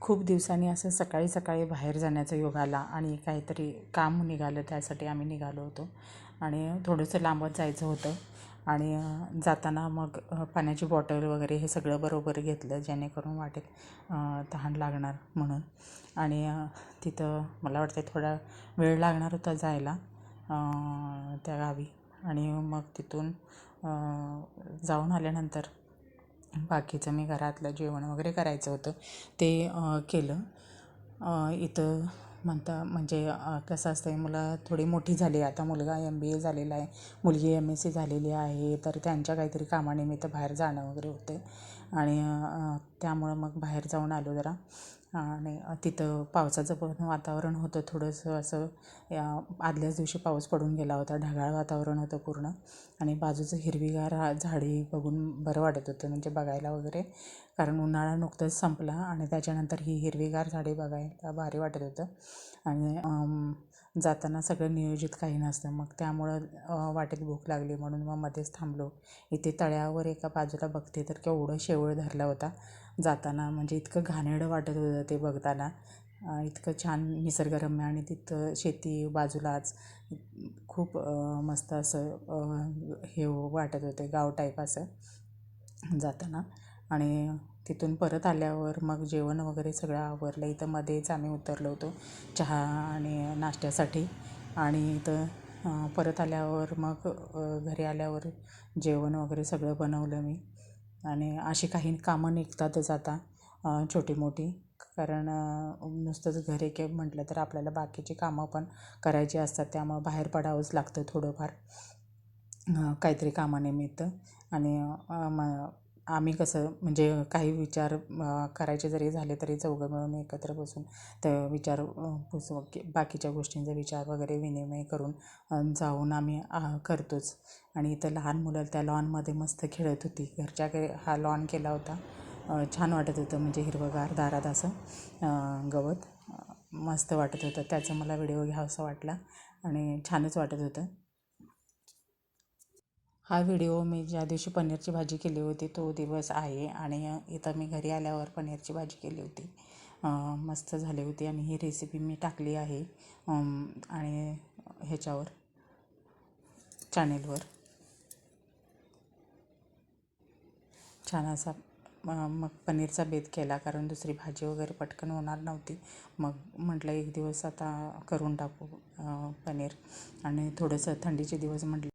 खूप दिवसांनी असं सकाळी सकाळी बाहेर जाण्याचा योग आला आणि काहीतरी काम निघालं त्यासाठी आम्ही निघालो होतो. आणि थोडंसं लांबच जायचं होतं. आणि जाताना मग पाण्याची बॉटल वगैरे हे सगळं बरोबर घेतलं जेणेकरून वाटेत तहान लागणार म्हणून. आणि तिथं मला वाटतं थोडा वेळ लागणार होता जायला त्या गावी. आणि मग तिथून जाऊन आल्यानंतर बाकीचं मी घरातलं जेवण वगैरे करायचं होतं ते केलं. इथं म्हणता म्हणजे कसं असतं आहे मुलं थोडी मोठी झाली आता मुलगा एम बी ए झालेला आहे. मुलगी एम एस सी झालेली आहे. तर त्यांच्या काहीतरी कामानिमित्त बाहेर जाणं वगैरे होते आणि त्यामुळं मग बाहेर जाऊन आलो जरा. आणि तिथं पावसाचं पण वातावरण होतं थोडंसं असं या आदल्याच दिवशी पाऊस पडून गेला होता ढगाळ वातावरण होतं पूर्ण. आणि बाजूचं हिरवीगार झाडी बघून बरं वाटत होतं म्हणजे बघायला वगैरे. कारण उन्हाळा नुकतंच संपला आणि त्याच्यानंतर ही हिरवीगार झाडी बघायला भारी वाटत होतं. आणि जाताना सगळं नियोजित काही नसतं. मग त्यामुळं वाटेत भूक लागली म्हणून मग मध्येच थांबलो. इथे तळ्यावर एका बाजूला बघते तर केवढं शेवळ धरला होता. जाताना म्हणजे इतकं घाणेरडं वाटत होतं ते बघताना. इतकं छान निसर्गरम्य आणि तिथं शेती बाजूलाच खूप मस्त असं हे वाटत होते गाव टाईप असं जाताना. आणि तिथून परत आल्यावर मग जेवण वगैरे सगळं आवरलं. इथं मध्येच आम्ही उतरलो होतो चहा आणि नाश्त्यासाठी. आणि इथं परत आल्यावर मग घरी आल्यावर जेवण वगैरे सगळं बनवलं मी. आणि अशी काही कामं निघतातच आता छोटी मोठी कारण नुसतंच घरी के म्हटलं तर आपल्याला बाकीची कामं पण करायची असतात. त्यामुळं बाहेर पडावंच लागतं थोडंफार काहीतरी कामानिमित्त. आणि म आम्ही कसं म्हणजे काही विचार करायचे जरी झाले तरी चौघं मिळून एकत्र बसून तर विचार पुस बाकीच्या गोष्टींचा विचार वगैरे विनिमय करून जाऊन आम्ही करतोच. आणि इथं लहान मुलं त्या लॉनमध्ये मस्त खेळत होती. घरच्या घरी हा लॉन केला होता. छान वाटत होतं. म्हणजे हिरवंगार दारात असं गवत मस्त वाटत होतं. त्याचा मला व्हिडिओ घ्यावासा वाटला. आणि छानच वाटत होतं. हा व्हिडिओ मी ज्या दिवशी पनीरची भाजी केली होती तो दिवस आहे आणि इथं मी घरी आल्यावर पनीरची भाजी केली होती. मस्त झाली होती आणि ही रेसिपी मी टाकली आहे आणि ह्याच्यावर चॅनेलवर छान असा मग पनीरचा बेत केला कारण दुसरी भाजी वगैरे पटकन होणार नव्हती. मग म्हटलं एक दिवस आता करून टाकू पनीर. आणि थोडंसं थंडीचे दिवस म्हटलं